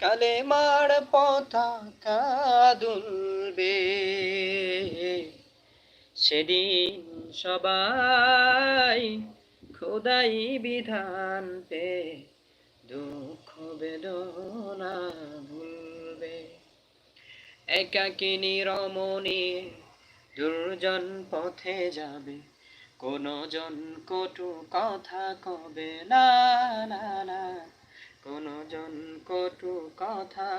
কালেমার পতাকা দুলবে সেদিন সবাই খোদাই বিধান পে দুঃখ বেদনা ভুলবে। একাকিনী রমণী দুর্জন পথে যাবে। কোন জন কটু কথা কবে? না না কটু কথা